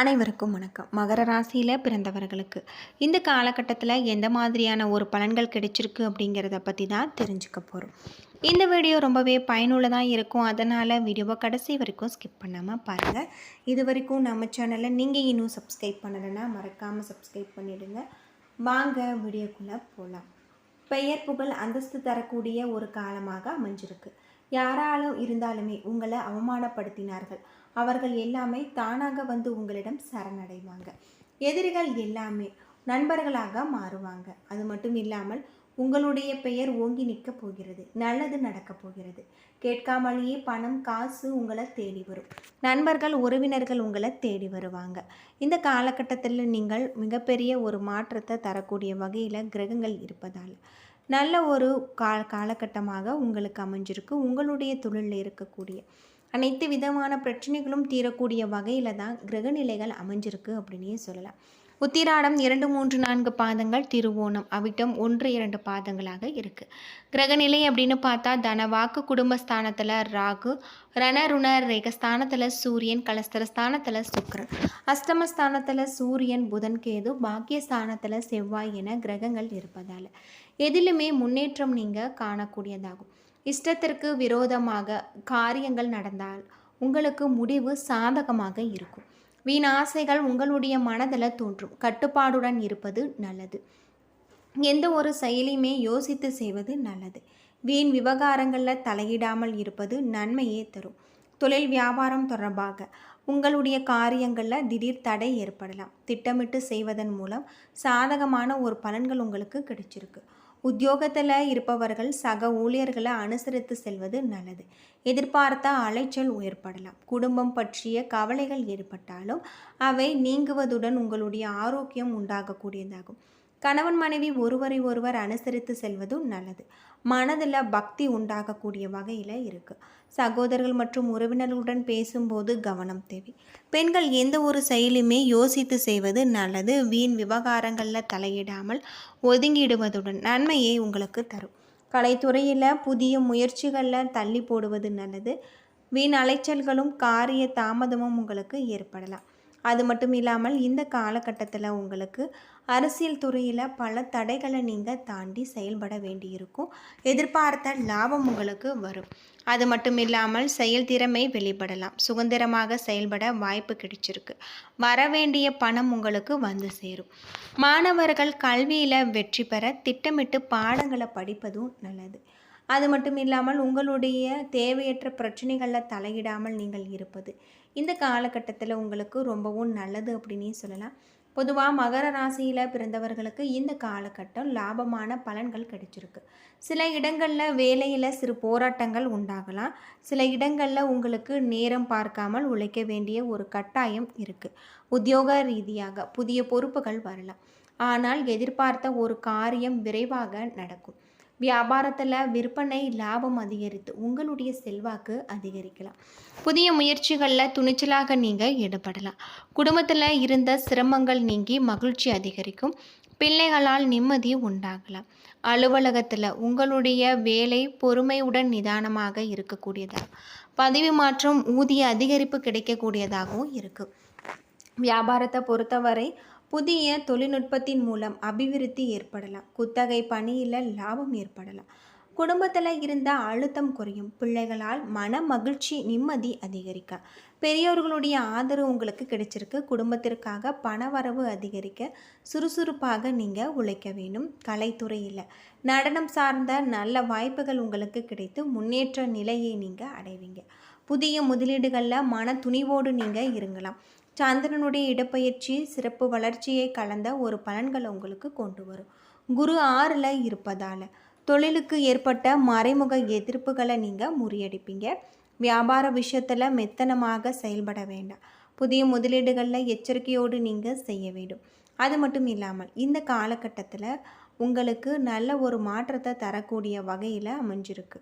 அனைவருக்கும் வணக்கம். மகர ராசியில் பிறந்தவர்களுக்கு இந்த காலகட்டத்தில் எந்த மாதிரியான ஒரு பலன்கள் கிடைச்சிருக்கு அப்படிங்கிறத பற்றி தான் தெரிஞ்சுக்க போகிறோம் இந்த வீடியோ ரொம்பவே பயனுள்ளதாக இருக்கும். அதனால் வீடியோவை கடைசி வரைக்கும் ஸ்கிப் பண்ணாமல் பாருங்கள் இது வரைக்கும் நம்ம சேனலை நீங்கள் இன்னும் சப்ஸ்கிரைப் பண்ணலைன்னா மறக்காமல் சப்ஸ்கிரைப் பண்ணிவிடுங்க வாங்க வீடியோக்குள்ளே போகலாம் பெயர் புகழ் அந்தஸ்து தரக்கூடிய ஒரு காலமாக அமைஞ்சிருக்கு. யாராலும் இருந்தாலுமே உங்களை அவமானப்படுத்தினார்கள். அவர்கள் எல்லாமே தானாக வந்து உங்களிடம் சரணடைவாங்க. எதிரிகள் எல்லாமே நண்பர்களாக மாறுவாங்க. அது மட்டும் இல்லாமல் உங்களுடைய பெயர் ஓங்கி நிற்க போகிறது. நல்லது நடக்க போகிறது. கேட்காமலேயே பணம் காசு உங்களை தேடி வரும். நண்பர்கள் உறவினர்கள் உங்களை தேடி வருவாங்க. இந்த காலகட்டத்தில் நீங்கள் மிகப்பெரிய ஒரு மாற்றத்தை தரக்கூடிய வகையில் கிரகங்கள் இருப்பதால் நல்ல ஒரு கா காலகட்டமாக உங்களுக்கு அமைஞ்சிருக்கு. உங்களுடைய தொழிலில் இருக்கக்கூடிய அனைத்து விதமான பிரச்சனைகளும் தீரக்கூடிய வகையில் தான் கிரகநிலைகள் அமைஞ்சிருக்கு அப்படின்னே சொல்லலாம். உத்திராடம் இரண்டு மூன்று நான்கு பாதங்கள் திருவோணம். அவிட்டம் ஒன்று இரண்டு பாதங்களாக இருக்குது கிரகநிலை அப்படின்னு பார்த்தா தன வாக்கு குடும்பஸ்தானத்தில் ராகு ரணருண ரேகஸ்தானத்தில் சூரியன் கலஸ்தரஸ்தானத்தில் சுக்கரன். அஷ்டமஸ்தானத்தில் சூரியன் புதன் கேது பாக்கியஸ்தானத்தில் செவ்வாய் என கிரகங்கள் இருப்பதால். எதிலுமே முன்னேற்றம் நீங்கள் காணக்கூடியதாகும். இஷ்டத்திற்கு விரோதமாக காரியங்கள் நடந்தால் உங்களுக்கு முடிவு சாதகமாக இருக்கும். வீண் ஆசைகள் உங்களுடைய மனதில் தோன்றும். கட்டுப்பாடுடன் இருப்பது நல்லது. எந்த ஒரு செயலையுமே யோசித்து செய்வது நல்லது. வீண் விவகாரங்களில் தலையிடாமல் இருப்பது நன்மையே தரும். தொழில் வியாபாரம் தொடர்பாக உங்களுடைய காரியங்களில் திடீர் தடை ஏற்படலாம். திட்டமிட்டு செய்வதன் மூலம் சாதகமான ஒரு பலன்கள் உங்களுக்கு கிடைச்சிருக்கு. உத்தியோகத்தில் இருப்பவர்கள் சக ஊழியர்களை அனுசரித்து செல்வது நல்லது. எதிர்பார்த்த அலைச்சல் ஏற்படலாம். குடும்பம் பற்றிய கவலைகள் ஏற்பட்டாலும் அவை நீங்குவதுடன் உங்களுடைய ஆரோக்கியம் உண்டாகக்கூடியதாகும். கணவன் மனைவி ஒருவரை ஒருவர் அனுசரித்து செல்வதும் நல்லது. மனதில் பக்தி உண்டாகக்கூடிய வகையில் இருக்குது சகோதரர்கள் மற்றும் உறவினர்களுடன் பேசும்போது கவனம் தேவை. பெண்கள் எந்த ஒரு செயலுமே யோசித்து செய்வது நல்லது. வீண் விவகாரங்களில் தலையிடாமல் ஒதுங்கிடுவதுடன் நன்மையை உங்களுக்கு தரும். கலைத்துறையில் புதிய முயற்சிகளில் தள்ளி போடுவது நல்லது. வீண் அலைச்சல்களும் காரிய தாமதமும் உங்களுக்கு ஏற்படலாம். அது மட்டும் இல்லாமல் இந்த காலகட்டத்தில் உங்களுக்கு அரசியல் துறையில் பல தடைகளை நீங்கள் தாண்டி செயல்பட வேண்டியிருக்கும். எதிர்பார்த்த லாபம் உங்களுக்கு வரும். அது மட்டும் இல்லாமல் செயல்திறமை வெளிப்படலாம். சுதந்திரமாக செயல்பட வாய்ப்பு கிடைச்சிருக்கு. வர வேண்டிய பணம் உங்களுக்கு வந்து சேரும். மாணவர்கள் கல்வியில் வெற்றி பெற திட்டமிட்டு பாடங்களை படிப்பதும் நல்லது. அது மட்டும் இல்லாமல் உங்களுடைய தேவையற்ற பிரச்சனைகளில் தலையிடாமல் நீங்கள் இருப்பது. இந்த காலகட்டத்தில் உங்களுக்கு ரொம்பவும் நல்லது அப்படின்னே சொல்லலாம். பொதுவாக மகர ராசியில் பிறந்தவர்களுக்கு இந்த காலகட்டம் லாபமான பலன்கள் கிடைச்சிருக்கு. சில இடங்களில் வேலையில் சிறு போராட்டங்கள் உண்டாகலாம். சில இடங்களில் உங்களுக்கு நேரம் பார்க்காமல் உழைக்க வேண்டிய ஒரு கட்டாயம் இருக்குது உத்தியோக ரீதியாக புதிய பொறுப்புகள் வரலாம். ஆனால் எதிர்பார்த்த ஒரு காரியம் விரைவாக நடக்கும். வியாபாரத்தில் விற்பனை லாபம் அதிகரித்து உங்களுடைய செல்வாக்கு அதிகரிக்கலாம். புதிய முயற்சிகளில் துணிச்சலாக நீங்கள் ஈடுபடலாம். குடும்பத்தில் இருந்த சிரமங்கள் நீங்கி மகிழ்ச்சி அதிகரிக்கும். பிள்ளைகளால் நிம்மதி உண்டாகலாம். அலுவலகத்தில் உங்களுடைய வேலை பொறுமையுடன் நிதானமாக இருக்கக்கூடியதாக பதவி மாற்றம் ஊதிய அதிகரிப்பு கிடைக்கக்கூடியதாகவும் இருக்குது வியாபாரத்தை பொறுத்தவரை புதிய தொழில்நுட்பத்தின் மூலம் அபிவிருத்தி ஏற்படலாம். குத்தகை பணியில் லாபம் ஏற்படலாம். குடும்பத்தில் இருந்த அழுத்தம் குறையும். பிள்ளைகளால் மன மகிழ்ச்சி நிம்மதி அதிகரிக்க. பெரியோர்களுடைய ஆதரவு உங்களுக்கு கிடைச்சிருக்கு. குடும்பத்திற்காக பணவரவு அதிகரிக்க சுறுசுறுப்பாக நீங்கள் உழைக்க வேண்டும். கலைத்துறையில் நடனம் சார்ந்த நல்ல வாய்ப்புகள் உங்களுக்கு கிடைத்து முன்னேற்ற நிலையை நீங்கள் அடைவீங்க. புதிய முதலீடுகளில் மன துணிவோடு நீங்கள் இருங்கலாம். சந்திரனுடைய இடப்பெயர்ச்சி சிறப்பு வளர்ச்சியை கலந்த ஒரு பலன்களை உங்களுக்கு கொண்டு வரும். குரு ஆறில் இருப்பதால் தொழிலுக்கு ஏற்பட்ட மறைமுக எதிர்ப்புகளை நீங்கள் முறியடிப்பீங்க. வியாபார விஷயத்தில் மெத்தனமாக செயல்பட வேண்டாம். புதிய முதலீடுகளில் எச்சரிக்கையோடு நீங்கள் செய்ய வேண்டும். அது மட்டும் இல்லாமல் இந்த காலகட்டத்தில் உங்களுக்கு நல்ல ஒரு மாற்றத்தை தரக்கூடிய வகையில் அமைஞ்சிருக்கு.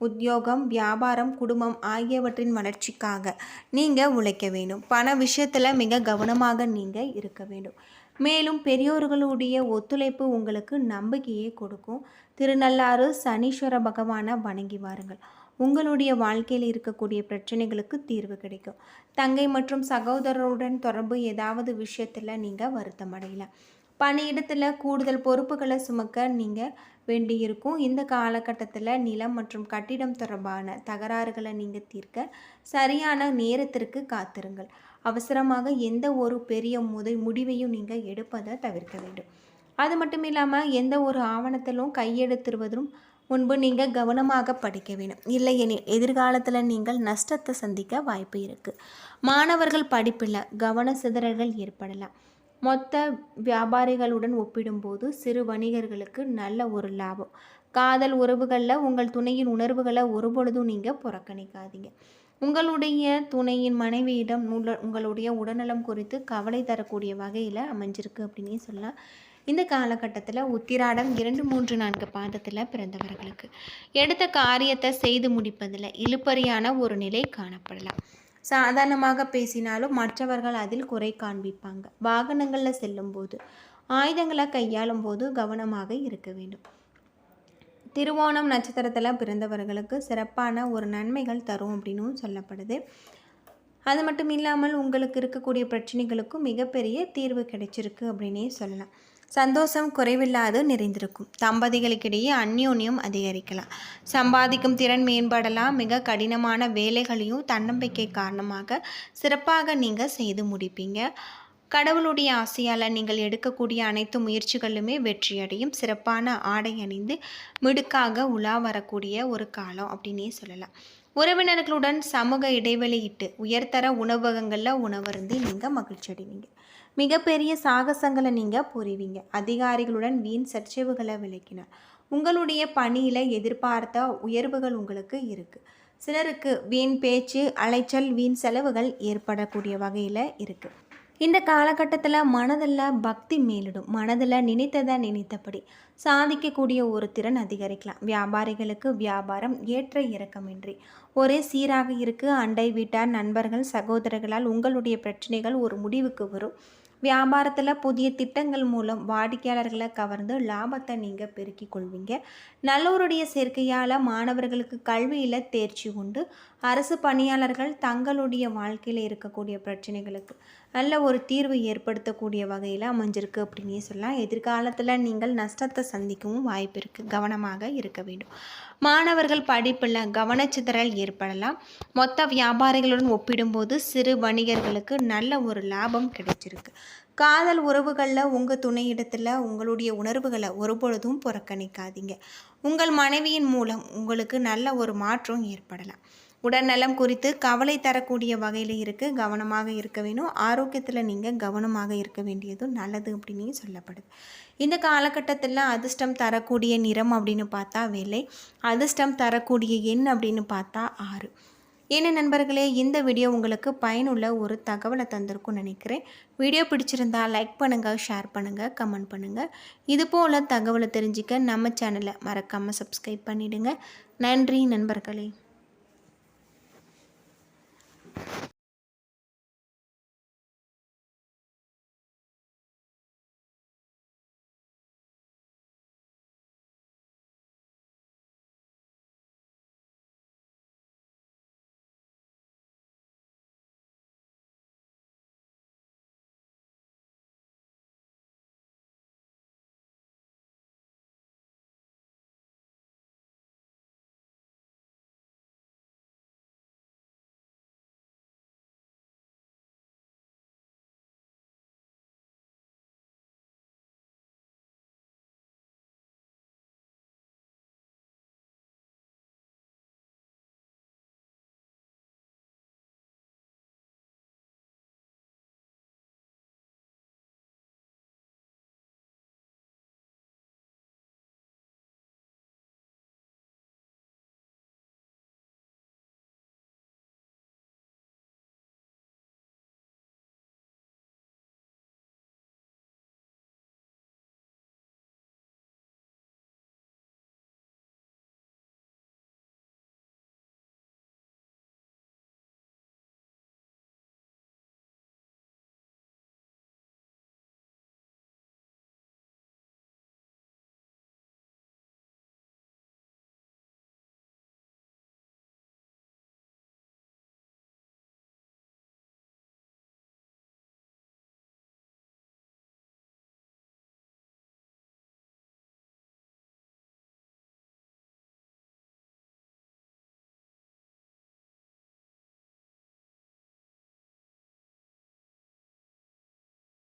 உத்தியோகம் வியாபாரம் குடும்பம் ஆகியவற்றின் வளர்ச்சிக்காக நீங்கள் உழைக்க வேண்டும். பண விஷயத்தில் மிக கவனமாக நீங்கள் இருக்க வேண்டும். மேலும் பெரியோர்களுடைய ஒத்துழைப்பு உங்களுக்கு நம்பிக்கையை கொடுக்கும். திருநள்ளாறு சனீஸ்வர பகவானை வணங்கி வாருங்கள். உங்களுடைய வாழ்க்கையில் இருக்கக்கூடிய பிரச்சனைகளுக்கு தீர்வு கிடைக்கும். தங்கை மற்றும் சகோதரருடன் தொடர்பு ஏதாவது விஷயத்தில் நீங்கள் வருத்தம் அடையலாம் பணியிடத்தில் கூடுதல் பொறுப்புகளை சுமக்க நீங்கள் வேண்டியிருக்கும். இந்த காலகட்டத்தில் நிலம் மற்றும் கட்டிடம் தொடர்பான தகராறுகளை நீங்கள் தீர்க்க சரியான நேரத்திற்கு காத்திருங்கள். அவசரமாக எந்த ஒரு பெரிய முதை முடிவையும் நீங்கள் எடுப்பதை தவிர்க்க வேண்டும். அது மட்டும் இல்லாமல் எந்த ஒரு ஆவணத்திலும் கையெழுத்திடுவதும் முன்பு நீங்கள் கவனமாக படிக்க வேண்டும். இல்லையெனில் எதிர்காலத்தில் நீங்கள் நஷ்டத்தை சந்திக்க வாய்ப்பு இருக்குது மாணவர்கள் படிப்பில் கவன சிதறல்கள் ஏற்படலாம். மொத்த வியாபாரிகளுடன் ஒப்பிடும்போது சிறு வணிகர்களுக்கு நல்ல ஒரு லாபம். காதல் உறவுகளில் உங்கள் துணையின் உணர்வுகளை ஒருபொழுதும் நீங்கள் புறக்கணிக்காதீங்க. உங்களுடைய துணையின் மனைவியிடம் உங்களுடைய உடல்நலம் குறித்து கவலை தரக்கூடிய வகையில் அமைஞ்சிருக்கு அப்படின்னே சொல்லலாம். இந்த காலகட்டத்தில் உத்திராடம் இரண்டு மூன்று நான்கு பாதத்தில் பிறந்தவர்களுக்கு எடுத்த காரியத்தை செய்து முடிப்பதில் இழுப்பறியான ஒரு நிலை காணப்படலாம். சாதாரணமாக பேசினாலும் மற்றவர்கள் அதில் குறை காண்பிப்பாங்க. வாகனங்களில் செல்லும்போது ஆயுதங்களை கையாளும் போது கவனமாக இருக்க வேண்டும். திருவோணம் நட்சத்திரத்தில் பிறந்தவர்களுக்கு சிறப்பான ஒரு நன்மைகள் தரும் அப்படின்னும் சொல்லப்படுது. அது மட்டும் இல்லாமல் உங்களுக்கு இருக்கக்கூடிய பிரச்சனைகளுக்கும் மிகப்பெரிய தீர்வு கிடைச்சிருக்கு அப்படின்னே சொல்லலாம். சந்தோஷம் குறைவில்லாது நிறைந்திருக்கும். தம்பதிகளுக்கிடையே அந்யோன்யம் அதிகரிக்கலாம். சம்பாதிக்கும் திறன் மேம்படலாம். மிக கடினமான வேலைகளையும் தன்னம்பிக்கை காரணமாக சிறப்பாக நீங்கள் செய்து முடிப்பீங்க. கடவுளுடைய ஆசையால் நீங்கள் எடுக்கக்கூடிய அனைத்து முயற்சிகளுமே வெற்றியடையும். சிறப்பான ஆடை அணிந்து மிடுக்காக உலா வரக்கூடிய ஒரு காலம் அப்படின்னே சொல்லலாம். உறவினர்களுடன் சமூக இடைவெளியிட்டு உயர்தர உணவகங்களில் உணவருந்தி நீங்கள் மகிழ்ச்சி அடைவீங்க. மிகப்பெரிய சாகசங்களை நீங்கள் புரிவீங்க. அதிகாரிகளுடன் வீண் சர்ச்சைவுகளை விளக்கினார் உங்களுடைய பணியில் எதிர்பார்த்த உயர்வுகள் உங்களுக்கு இருக்குது சிலருக்கு வீண் பேச்சு அலைச்சல் வீண் செலவுகள் ஏற்படக்கூடிய வகையில் இருக்குது இந்த காலகட்டத்தில் மனதில் பக்தி மேலிடும். மனதில் நினைத்ததை நினைத்தபடி சாதிக்கக்கூடிய ஒரு திறன் அதிகரிக்கலாம். வியாபாரிகளுக்கு வியாபாரம் ஏற்ற இறக்கமின்றி. ஒரே சீராக இருக்குது அண்டை வீட்டார் நண்பர்கள் சகோதரர்களால் உங்களுடைய பிரச்சனைகள் ஒரு முடிவுக்கு வரும். வியாபாரத்தில் புதிய திட்டங்கள் மூலம் வாடிக்கையாளர்களை கவர்ந்து லாபத்தை நீங்கள் பெருக்கிக் கொள்வீங்க. நல்லோருடைய சேர்க்கையால் மாணவர்களுக்கு கல்வியில் தேர்ச்சி உண்டு. அரசு பணியாளர்கள் தங்களுடைய வாழ்க்கையில் இருக்கக்கூடிய பிரச்சனைகளுக்கு நல்ல ஒரு தீர்வு ஏற்படுத்தக்கூடிய வகையில் அமைஞ்சிருக்கு அப்படின்னே சொல்லலாம். எதிர்காலத்தில் நீங்கள் நஷ்டத்தை சந்திக்கவும் வாய்ப்பு இருக்குது கவனமாக இருக்க வேண்டும். மாணவர்கள் படிப்பில் கவனச்சிதறல் ஏற்படலாம். மொத்த வியாபாரிகளுடன் ஒப்பிடும்போது சிறு வணிகர்களுக்கு நல்ல ஒரு லாபம் கிடைச்சிருக்கு. காதல் உறவுகளில் உங்கள் துணையிடத்தில் உங்களுடைய உணர்வுகளை ஒருபொழுதும் புறக்கணிக்காதீங்க. உங்கள் மனைவியின் மூலம் உங்களுக்கு நல்ல ஒரு மாற்றம் ஏற்படலாம். உடல்நலம் குறித்து கவலை தரக்கூடிய வகையில் இருக்குது கவனமாக இருக்க வேணும். ஆரோக்கியத்தில் நீங்கள் கவனமாக இருக்க வேண்டியதும் நல்லது அப்படின்னு சொல்லப்படுது. இந்த காலகட்டத்தில் அதிர்ஷ்டம் தரக்கூடிய நிறம் அப்படின்னு பார்த்தா வெள்ளை. அதிர்ஷ்டம் தரக்கூடிய எண் அப்படின்னு பார்த்தா ஆறு. என்ன நண்பர்களே இந்த வீடியோ உங்களுக்கு பயனுள்ள ஒரு தகவலை தந்திருக்கும்னு நினைக்கிறேன். வீடியோ பிடிச்சிருந்தா லைக் பண்ணுங்கள் ஷேர் பண்ணுங்கள் கமெண்ட் பண்ணுங்கள் இது போல் தகவலை தெரிஞ்சுக்க நம்ம சேனலை மறக்காமல் சப்ஸ்கிரைப் பண்ணிவிடுங்க நன்றி நண்பர்களே.